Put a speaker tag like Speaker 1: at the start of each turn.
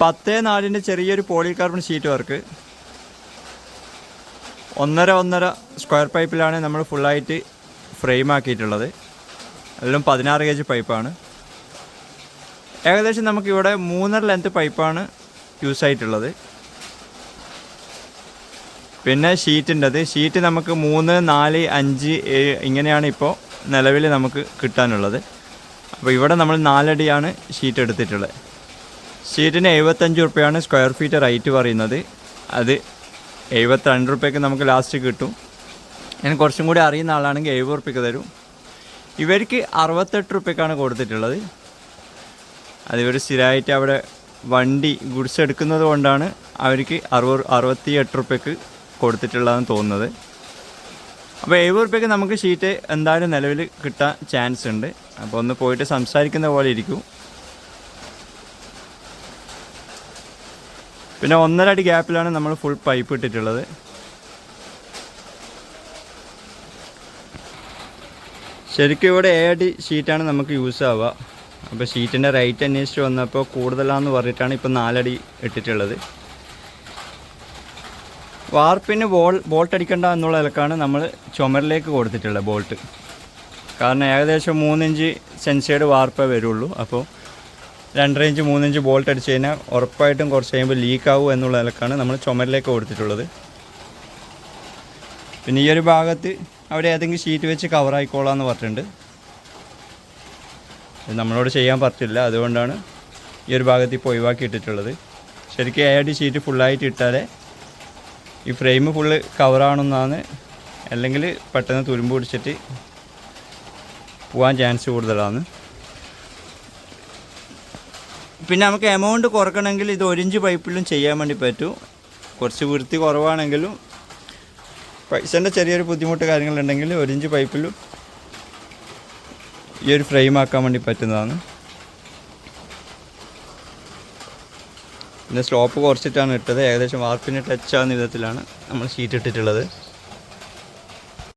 Speaker 1: പത്ത് നാലിന്റെ ചെറിയൊരു പോളി കാർബൺ ഷീറ്റ് വർക്ക്. ഒന്നര ഒന്നര സ്ക്വയർ പൈപ്പിലാണ് നമ്മൾ ഫുള്ളായിട്ട് ഫ്രെയിം ആക്കിയിട്ടുള്ളത് അതിലും പതിനാറ് കെ ജി പൈപ്പാണ്. ഏകദേശം നമുക്കിവിടെ മൂന്നര ലെങ്ത് പൈപ്പാണ് യൂസ് ആയിട്ടുള്ളത്. പിന്നെ ഷീറ്റിന്റെത്. ഷീറ്റ് നമുക്ക് മൂന്ന് നാല് അഞ്ച് ഏഴ് ഇങ്ങനെയാണ് ഇപ്പോൾ നിലവിൽ നമുക്ക് കിട്ടാനുള്ളത്. അപ്പോൾ ഇവിടെ നമ്മൾ നാലടിയാണ് ഷീറ്റ് എടുത്തിട്ടുള്ളത്. ഷീറ്റിന് എഴുപത്തഞ്ച് റുപ്യയാണ് സ്ക്വയർ ഫീറ്റ് റേറ്റ് പറയുന്നത്. അത് എഴുപത്തിരണ്ട് റുപ്യക്ക് നമുക്ക് ലാസ്റ്റ് കിട്ടും. ഞാൻ കുറച്ചും കൂടി അറിയുന്ന ആളാണെങ്കിൽ എഴുപത് റുപ്യക്ക് തരും. ഇവർക്ക് അറുപത്തെട്ട് റുപ്യക്കാണ് കൊടുത്തിട്ടുള്ളത്. അത് ഇവർ സ്ഥിരമായിട്ട് അവിടെ വണ്ടി ഗുഡ്സ് എടുക്കുന്നത് കൊണ്ടാണ് അവർക്ക് അറുപത് അറുപത്തി എട്ട് റുപ്യക്ക് കൊടുത്തിട്ടുള്ളതെന്ന് തോന്നുന്നത്. അപ്പോൾ എഴുപത് റുപ്യക്ക് നമുക്ക് ഷീറ്റ് എന്തായാലും നിലവിൽ കിട്ടാൻ ചാൻസ് ഉണ്ട്. അപ്പോൾ ഒന്ന് പോയിട്ട് സംസാരിക്കുന്ന പോലെ ഇരിക്കും. പിന്നെ ഒന്നര അടി ഗ്യാപ്പിലാണ് നമ്മൾ ഫുൾ പൈപ്പ് ഇട്ടിട്ടുള്ളത്. ശരിക്കും ഇവിടെ ഏ അടി ഷീറ്റാണ് നമുക്ക് യൂസ് ആവുക. അപ്പോൾ ഷീറ്റിന്റെ റേറ്റ് അന്വേഷിച്ച് വന്നപ്പോൾ കൂടുതലാണെന്ന് പറഞ്ഞിട്ടാണ് ഇപ്പോൾ നാലടി ഇട്ടിട്ടുള്ളത്. വാർപ്പിന് ബോൾ ബോൾട്ട് അടിക്കണ്ട എന്നുള്ള നിലക്കാണ് നമ്മൾ ചുമരിലേക്ക് കൊടുത്തിട്ടുള്ളത് ബോൾട്ട് കാരണം ഏകദേശം മൂന്നിഞ്ച് സെൻസേഡ് വാർപ്പേ വരുള്ളൂ. അപ്പോൾ രണ്ടര ഇഞ്ച് മൂന്നിഞ്ച് ബോൾട്ട് അടിച്ച് കഴിഞ്ഞാൽ ഉറപ്പായിട്ടും കുറച്ച് കഴിയുമ്പോൾ ലീക്ക് ആവും എന്നുള്ള നിലക്കാണ് നമ്മൾ ചുമരിലേക്ക് കൊടുത്തിട്ടുള്ളത്. പിന്നെ ഈ ഒരു ഭാഗത്ത് അവിടെ ഏതെങ്കിലും ഷീറ്റ് വെച്ച് കവർ ആയിക്കോളാം എന്ന് പറഞ്ഞിട്ടുണ്ട് നമ്മളോട് ചെയ്യാൻ പറ്റില്ല അതുകൊണ്ടാണ് ഈ ഒരു ഭാഗത്ത് ഇപ്പോൾ ഒഴിവാക്കി ഇട്ടിട്ടുള്ളത്. ശരിക്കും എ ഡി ഷീറ്റ് ഫുള്ളായിട്ട് ഇട്ടാലേ ഈ ഫ്രെയിം ഫുള്ള് കവറാണെന്നാണ് അല്ലെങ്കിൽ പെട്ടെന്ന് തുരുമ്പ് പിടിച്ചിട്ട് പോകാൻ ചാൻസ് കൂടുതലാണ്. പിന്നെ നമുക്ക് എമൗണ്ട് കുറക്കണമെങ്കിൽ ഇത് ഒരിഞ്ച് പൈപ്പിലും ചെയ്യാൻ വേണ്ടി പറ്റും. കുറച്ച് വൃത്തി കുറവാണെങ്കിലും പൈസേന്റെ ചെറിയൊരു ബുദ്ധിമുട്ട് കാര്യങ്ങളുണ്ടെങ്കിൽ ഒരിഞ്ച് പൈപ്പിലും ഈ ഒരു ഫ്രെയിം ആക്കാൻ വേണ്ടി പറ്റുന്നതാണ്. പിന്നെ സ്ലോപ്പ് കുറച്ചിട്ടാണ് ഇട്ടത്. ഏകദേശം വാർപ്പിന് ടച്ച് ആവുന്ന വിധത്തിലാണ് നമ്മൾ ഷീറ്റ് ഇട്ടിട്ടുള്ളത്.